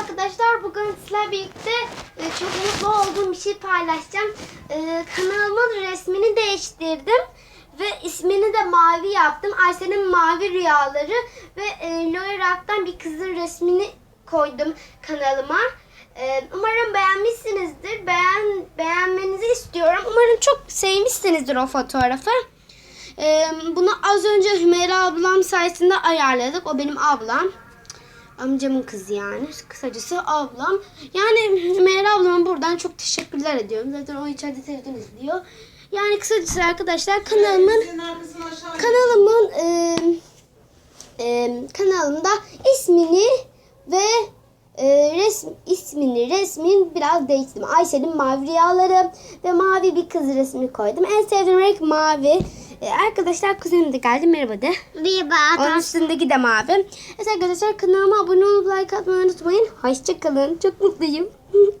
arkadaşlar. Bugün sizlerle birlikte e, çok mutlu olduğum bir şey paylaşacağım. E, kanalımın resmini değiştirdim. Ve ismini de mavi yaptım. Ayşe'nin mavi rüyaları ve e, Loirak'tan bir kızın resmini koydum kanalıma. Umarım beğenmişsinizdir. Beğen, beğenmenizi istiyorum. Umarım çok sevmişsinizdir o fotoğrafı. Bunu az önce Hümeyra ablam sayesinde ayarladık. O benim ablam. Amcamın kızı yani. Kısacası ablam. Yani Hümeyra ablama buradan çok teşekkürler ediyorum. Zaten o içeride televizyon izliyor. Yani kısacası arkadaşlar kanalımın kanalımın e, e, kanalımda ismini ve e, resm ismini resmin biraz değiştirdim. Ayşe'nin mavi rüyaları ve mavi bir kız resmi koydum. En sevdiğim renk mavi. E, arkadaşlar kuzenim de geldi. Merhaba de. Onun üstündeki de mavi. Evet arkadaşlar kanalıma abone olup like atmayı unutmayın. Hoşçakalın. Çok mutluyum.